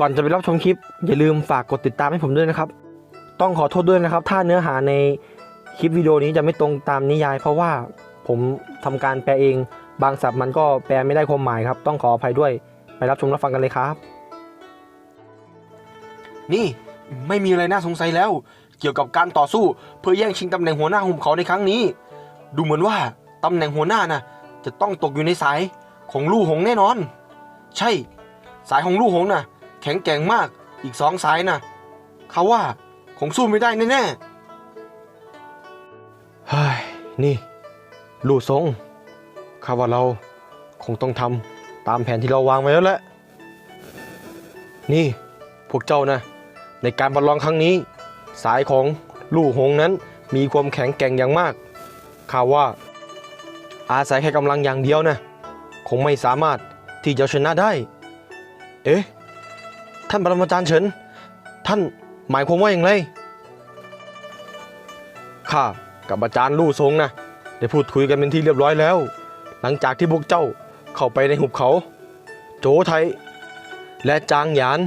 ก่อนจะไปรับชมคลิป อย่าลืมฝากกดติดตามให้ผมด้วยนะครับ ต้องขอโทษด้วยนะครับ ถ้าเนื้อหาในคลิปวิดีโอนี้จะไม่ตรงตามนิยาย เพราะว่าผมทำการแปลเอง บางศัพท์มันก็แปลไม่ได้ความหมายครับ ต้องขออภัยด้วยไปรับชมรับฟังกันเลยครับ นี่ไม่มีอะไรน่าสงสัยแล้ว เกี่ยวกับการต่อสู้ เพื่อแย่งชิงตำแหน่งหัวหน้าหุบเขาในครั้งนี้ ดูเหมือนว่าตำแหน่งหัวหน้าน่ะ จะต้องตกอยู่ในสายของลู่หงแน่นอน ใช่ สายของลู่หงน่ะ แข็งแกร่งมากอีกสองสายน่ะเขาว่าคงสู้ไม่ได้แน่เฮ้ยนี่ลู่ทรงข้าว่าเราคงต้องทำตามแผนที่เราวางไว้แล้วแหละนี่พวกเจ้านะ ในการประลองครั้งนี้ สายของลู่หงนั้นมีความแข็งแกร่งอย่างมากข้าว่า อาศัยแค่กำลังอย่างเดียวนะ คงไม่สามารถที่จะชนะได้ เอ๊ะ ท่านปรมาจารย์เฉิน ท่านหมายความว่าอย่างไร ข้ากับอาจารย์ลู่ทรงนะได้พูดคุยกันเป็นที่เรียบร้อยแล้ว หลังจากที่พวกเจ้าเข้าไปในหุบเขา โจไทย และจางหยาน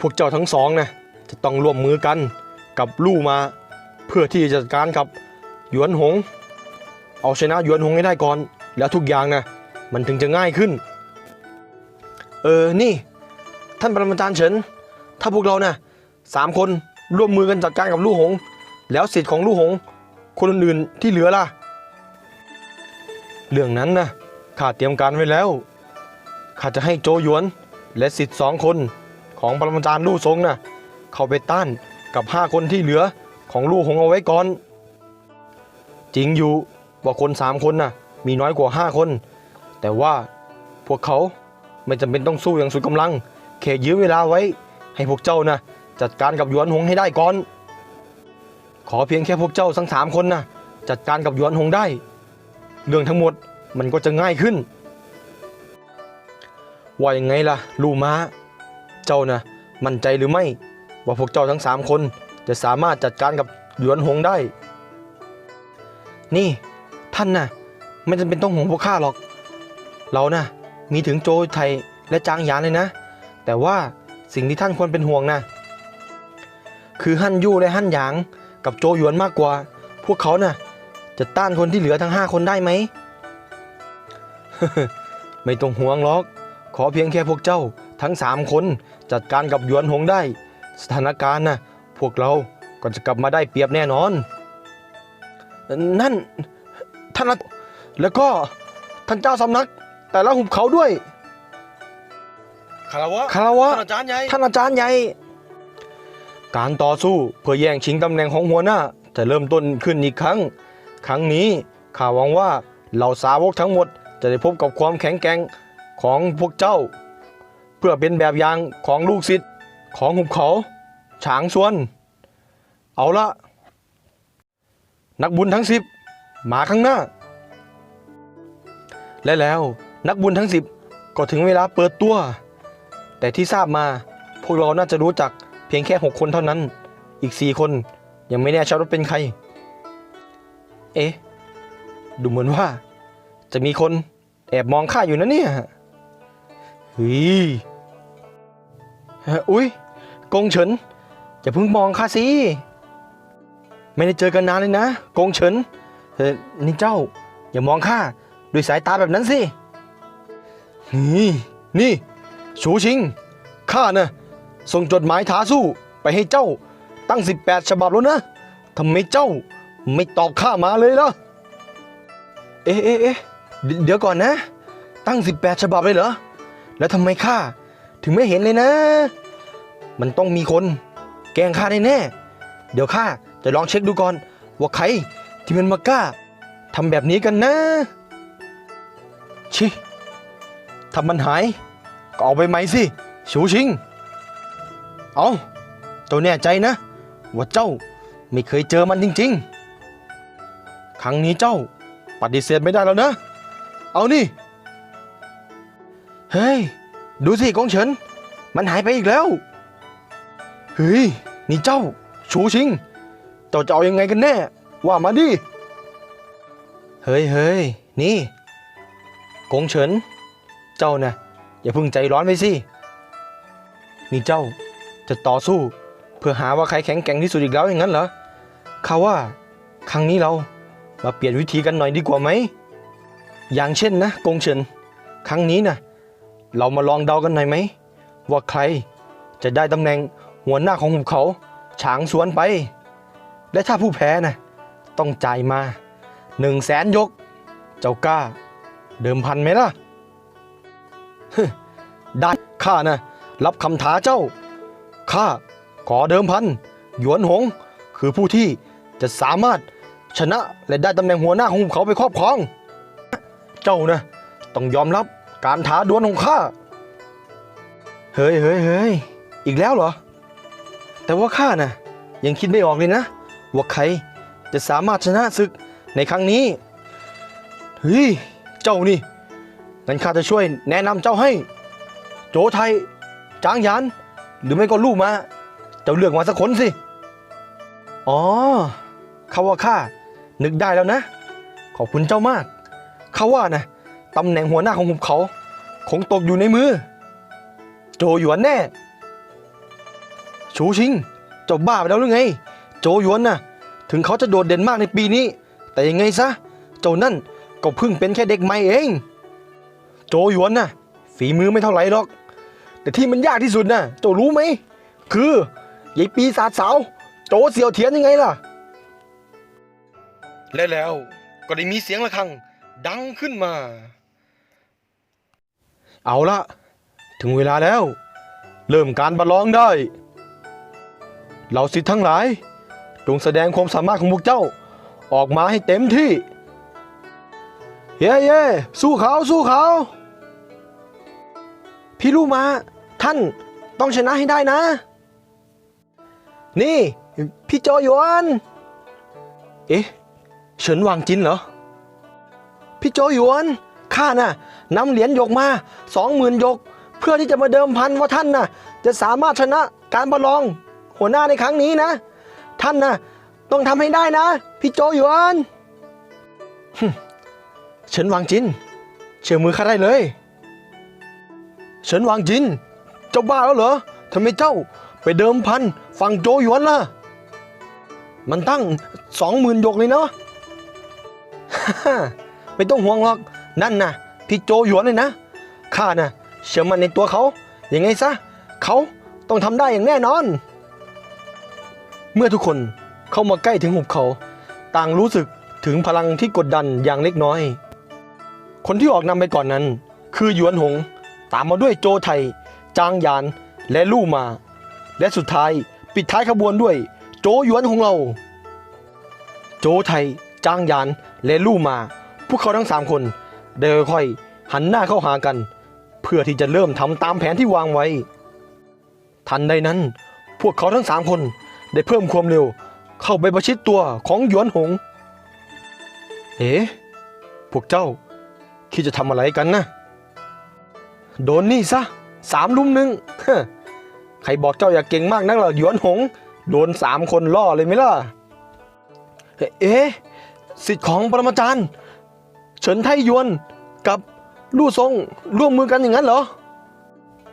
พวกเจ้าทั้งสองนะจะต้องร่วมมือกันกับลู่มา เพื่อที่จะจัดการกับหยวนหง เอาชนะหยวนหงให้ได้ก่อน แล้วทุกอย่างนะมันถึงจะง่ายขึ้น เออนี่ ท่านปรมาจารย์เฉิน ถ้าพวกเราเนะสามคนร่วมมือกันจัดการกับลู่หง แล้วสิทธิ์ของลูกหง คนอื่นๆที่เหลือล่ะ เรื่องนั้นนะข้าเตรียมการไว้แล้ว ข้าจะให้โจหยวนและสิทธิ์สองคนของปรมาจารย์ลู่ทรงนะเข้าไปต้านกับห้าคนที่เหลือของลูกหงเอาไว้ก่อน จริงอยู่ว่าคนสามคนน่ะมีน้อยกว่าห้าคน แต่ว่าพวกเขาไม่จำเป็นต้องสู้อย่างสุดกำลัง แค่ยื้อเวลาไว้ ให้พวกเจ้านะจัดการกับหยวนหงให้ได้ก่อน ขอเพียงแค่พวกเจ้าทั้งสามคนนะจัดการกับหยวนหงได้ เรื่องทั้งหมดมันก็จะง่ายขึ้น ว่ายังไงล่ะ ลูม้า เจ้านะมั่นใจหรือไม่ ว่าพวกเจ้าทั้งสามคนจะสามารถจัดการกับหยวนหงได้ นี่ท่านนะไม่จำเป็นต้องห่วงพวกข้าหรอก เรานะมีถึงโจไทยและจางหยานเลยนะ แต่ว่าสิ่งที่ท่านควรเป็นห่วงนะ คือฮั่นยู่และฮั่นหยางกับโจหยวนมากกว่า พวกเขาน่ะ จะต้านคนที่เหลือทั้งห้าคนได้ไหม ไม่ต้องห่วงหรอก ขอเพียงแค่พวกเจ้า ทั้งสามคนจัดการกับหยวนหงได้ สถานการณ์น่ะพวกเราก็จะกลับมาได้เปรียบแน่นอน นั่นท่านแล้วก็ท่านเจ้าสำนัก แต่ละหุบเขาด้วย คารวะคารวะท่านอาจารย์ใหญ่ท่านอาจารย์ใหญ่การต่อสู้เพื่อแย่งชิงตำแหน่งของหัวหน้า จะเริ่มต้นขึ้นอีกครั้ง ครั้งนี้ข้าหวังว่าเหล่าสาวกทั้งหมดจะได้พบกับความแข็งแกร่งของพวกเจ้า เพื่อเป็นแบบอย่างของลูกศิษย์ของหุบเขา ฉางซวน เอาละนักบุญทั้งสิบมาข้างหน้า และแล้วนักบุญทั้งสิบก็ถึงเวลาเปิดตัว แต่ที่ทราบมาพวกเราน่าจะรู้จักเพียงแค่ 6 คนเท่านั้น อีก 4 คนยังไม่แน่ชัดว่าเป็นใคร เอ๊ะ ดูเหมือนว่า จะมีคนแอบมองข้าอยู่นะเนี่ยเฮ้ยอุ๊ยกงเฉินอย่าเพิ่งมองข้าสิ ไม่ได้เจอกันนานเลยนะ กงเฉินเฮ้นี่เจ้า อย่ามองข้าด้วยสายตาแบบนั้นสิ นี่ นี่ ชูชิง ข้านะส่งจดหมายท้าสู้ไปให้เจ้าตั้ง 18 ฉบับแล้วนะทำไมเจ้าไม่ตอบข้ามาเลยล่ะ เอ๊ะเอ๊ะเอ๊ะเดี๋ยวก่อนนะ ตั้ง 18 ฉบับเลยเหรอ แล้วทำไมข้าถึงไม่เห็นเลยนะ มันต้องมีคน แกล้งข้าแน่ๆเดี๋ยวข้าจะลองเช็คดูก่อน ว่าใครที่มันมากล้าทำแบบนี้กันนะ ชิถ้ามันหาย ก็เอาไปไหมสิชูชิง เอาเจ้าแน่ใจนะ ว่าเจ้าไม่เคยเจอมันจริง ๆ ครั้งนี้เจ้าปฏิเสธไม่ได้แล้วนะ เอานี่ เฮ้ย ดูสิกองเฉิน มันหายไปอีกแล้ว เฮ้ย นี่เจ้า ชูชิง เจ้าจะเอายังไงกันแน่ ว่ามาดิ เฮ้ยเฮ้ยนี่ กงเฉิน เจ้านะ่ะ อย่าเพิ่งใจร้อนไปสิ นี่เจ้าจะต่อสู้ เพื่อหาว่าใครแข็งแกร่งที่สุดอีกแล้วอย่างนั้นเหรอข้าว่า ครั้งนี้เรามาเปลี่ยนวิธีกันหน่อยดีกว่าไหม อย่างเช่นนะกงเฉิน ครั้งนี้นะเรามาลองเดากันหน่อยไหม ว่าใครจะได้ตำแหน่งหัวหน้าของหุบเขาฉางสวนไป และถ้าผู้แพ้นะต้องจ่ายมาหนึ่งแสนยก เจ้ากล้า เดิมพันไหมล่ะ ได้ข้านะ รับคำท้าเจ้า ข้าขอเดิมพัน หยวนหง คือผู้ที่จะสามารถชนะและได้ตำแหน่งหัวหน้าของเขาไปครอบครอง เจ้านะ ต้องยอมรับการท้าดวลของข้า เฮ้ยเฮ้ยเฮ้ยอีกแล้วเหรอ แต่ว่าข้าน่ะยังคิดไม่ออกเลยนะ ว่าใครจะสามารถชนะศึกในครั้งนี้ เฮ้ย เจ้านี่ งั้นข้าจะช่วยแนะนำเจ้าให้ โจไทย จางหยาน หรือไม่ก็ลูกมา เจ้าเลือกมาสักคนสิ อ๋อเขาว่าข้านึกได้แล้วนะ ขอบคุณเจ้ามาก เขาว่านะตำแหน่งหัวหน้าของหุบเขา คงตกอยู่ในมือ โจหยวนแน่ ชูชิงเจ้าบ้าไปแล้วหรือไง โจหยวนน่ะ ถึงเขาจะโดดเด่นมากในปีนี้ แต่ยังไงซะ เจ้านั่นก็เพิ่งเป็นแค่เด็กใหม่เอง โจหยวนน่ะ ฝีมือไม่เท่าไหร่หรอก แต่ที่มันยากที่สุดน่ะเจ้ารู้ไหม คือยายปีศาจสาว โจเสี่ยวเทียนยังไงล่ะ และแล้วก็ได้มีเสียงะระฆังดังขึ้นมา เอาละถึงเวลาแล้ว เริ่มการประลองได้เราสิทธิ์ทั้งหลาย จงแสดงความสามารถของพวกเจ้า ออกมาให้เต็มที่ เย้เย้สู้เขาสู้เขา พี่ลูกมาท่านต้องชนะให้ได้นะ นี่ พี่โจหยวน เอ๊ะเฉินวางจินเหรอ พี่โจหยวนข้าน่ะนำเหรียญหยกมาสองหมื่นหยก เพื่อที่จะมาเดิมพันว่าท่านน่ะ จะสามารถชนะการประลอง หัวหน้าในครั้งนี้นะ ท่านน่ะ ต้องทำให้ได้นะ พี่โจหยวนเฉินวางจิน เชื่อมือข้าได้เลย เฉินหวางจิน เจ้าบ้าแล้วเหรอทำไมเจ้าไปเดิมพันฝั่งโจหยวนล่ะ มันตั้งสองหมื่นหยกเลยเนาะ ไม่ต้องห่วงหรอก นั่นนะพี่โจหยวนเลยนะ ข้านะเชื่อมันในตัวเขา ยังไงซะ เขาต้องทำได้อย่างแน่นอน เมื่อทุกคนเข้ามาใกล้ถึงหุบเขา ต่างรู้สึกถึงพลังที่กดดันอย่างเล็กน้อย คนที่ออกนำไปก่อนนั้น คือหยวนหง ตามมาด้วยโจไทย จางยานและลู่มา และสุดท้ายปิดท้ายขบวนด้วย โจหยวนของเรา โจไทย จางยานและลู่มา พวกเขาทั้งสามคนได้ค่อยหันหน้าเข้าหากัน เพื่อที่จะเริ่มทำตามแผนที่วางไว้ ทันใดนั้น พวกเขาทั้งสามคนได้เพิ่มความเร็วเข้าไปประชิดตัวของหยวนหง เอ๋ พวกเจ้า คิดจะทำอะไรกันนะ โดนนี่ซะสามลุมหนึ่งใครบอกเจ้าอยากเก่งมากนักล่ะหยวนหง โดนสามคนล่อเลยไหมล่ะ เอ๊ะสิทธิ์ของปรมาจารย์ เฉินไทหยวนกับลู่ซงร่วมมือกันอย่างนั้นเหรอ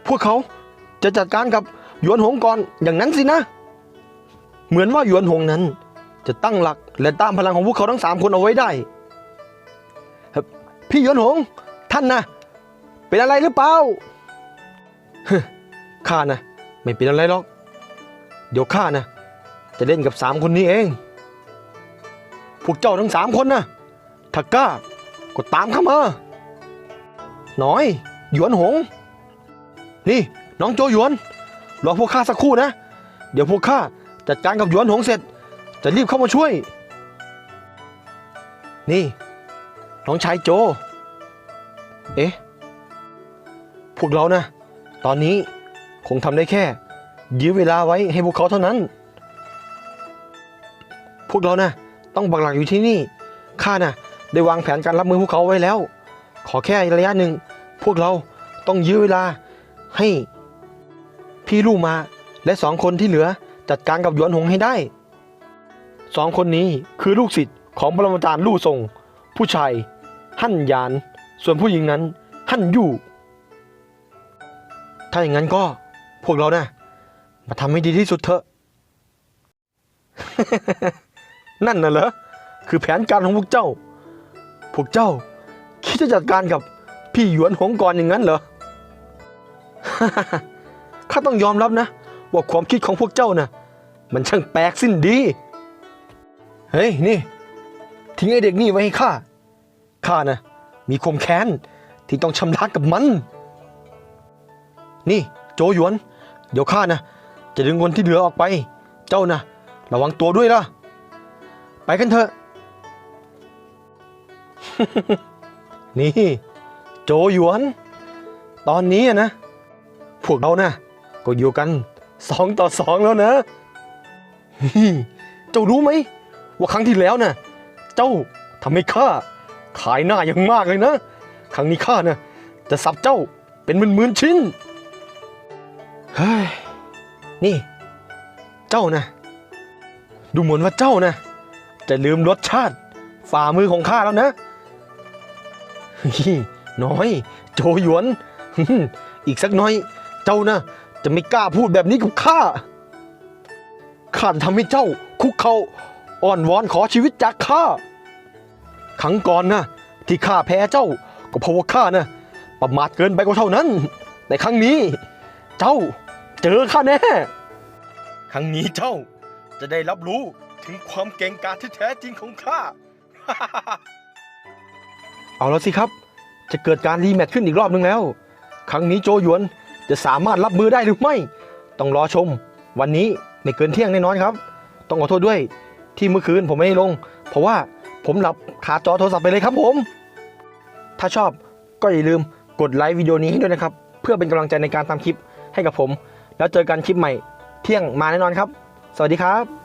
พวกเขาจะจัดการกับหยวนหงก่อนอย่างนั้นสินะ เหมือนว่าหยวนหงนั้น จะตั้งหลักและตามพลังของพวกเขาทั้งสามคนเอาไว้ได้ พี่หยวนหง ท่านนะ เป็นอะไรหรือเปล่าฮข้านะไม่เป็นอะไรหรอก เดี๋ยวข้านะจะเล่นกับสามคนนี้เอง พวกเจ้าทั้งสามคนนะถ้ากล้าก็ตามเข้ามา น้อย หยวนหง นี่ น้องโจหยวนรอพวกข้าสักครู่นะ เดี๋ยวพวกข้าจัดการกับหยวนหงเสร็จ จะรีบเข้ามาช่วย นี่ น้องชายโจ เอ๊ะ พวกเรานะ ตอนนี้คงทำได้แค่ ยื้อเวลาไว้ให้พวกเขาเท่านั้น พวกเรานะต้องบักหลักอยู่ที่นี่ ข้านะได้วางแผนการรับมือพวกเขาไว้แล้ว ขอแค่ระยะหนึ่ง พวกเราต้องยื้อเวลาให้พี่ลู่มาและสองคนที่เหลือจัดการกับหยวนหงให้ได้ สองคนนี้คือลูกศิษย์ของปรมาจารย์ลู่ทรง ผู้ชาย หั่นยาน ส่วนผู้หญิงนั้น หั่นยู่ ถ้าอย่างนั้นก็พวกเรานะมาทำให้ดีที่สุดเถอะ นั่นน่ะเหรอ คือแผนการของพวกเจ้า พวกเจ้า คิดจะจัดการกับพี่หยวนหงก่อนอย่างนั้นเหรอ ข้าต้องยอมรับนะ ว่าความคิดของพวกเจ้าน่ะ มันช่างแปลกสิ้นดี เฮ้ย นี่ ทิ้งไอ้เด็กนี่ไว้ให้ข้า ข้าน่ะมีความแค้นที่ต้องชำระกับมัน นี่โจหยวน เดี๋ยวข้านะจะดึงคนที่เหลือออกไป เจ้านะระวังตัวด้วยล่ะ ไปกันเถอะ นี่ โจหยวน ตอนนี้นะ พวกเรานะก็อยู่กันสองต่อสองแล้วนะ เจ้ารู้ไหม ว่าครั้งที่แล้วน่ะ เจ้าทำให้ข้าขายหน้าอย่างมากเลยนะ ครั้งนี้ข้านะจะสับเจ้าเป็นหมื่นๆชิ้น เฮ้ย นี่ เจ้านะ ดูเหมือนว่าเจ้านะ จะลืมรสชาติ ฝ่ามือของข้าแล้วนะน้อย โจหยวน อีกสักน้อย เจ้านะ จะไม่กล้าพูดแบบนี้กับข้า ข้าทำให้เจ้า คุกเขาอ่อนวอนขอชีวิตจากข้า ครั้งก่อนนะ ที่ข้าแพ้เจ้า ก็เพราะว่าข้านะ ประมาทเกินไปก็เท่านั้นแต่ครั้งนี้ เจ้า เจอข้าแน่ ครั้งนี้เจ้าจะได้รับรู้ถึงความเก่งกาจที่แท้จริงของข้า เอาแล้วสิครับ จะเกิดการรีแมตช์ขึ้นอีกรอบนึงแล้ว ครั้งนี้โจหยวนจะสามารถรับมือได้หรือไม่ ต้องรอชม วันนี้ไม่เกินเที่ยงแน่นอนครับ ต้องขอโทษด้วยที่เมื่อคืนผมไม่ได้ลง เพราะว่าผมหลับขาจอโทรศัพท์ไปเลยครับผม ถ้าชอบก็อย่าลืมกดไลค์วิดีโอนี้ให้ด้วยนะครับ เพื่อเป็นกำลังใจในการทำคลิปให้กับผม แล้วเจอกันคลิปใหม่เที่ยงมาแน่นอนครับ สวัสดีครับ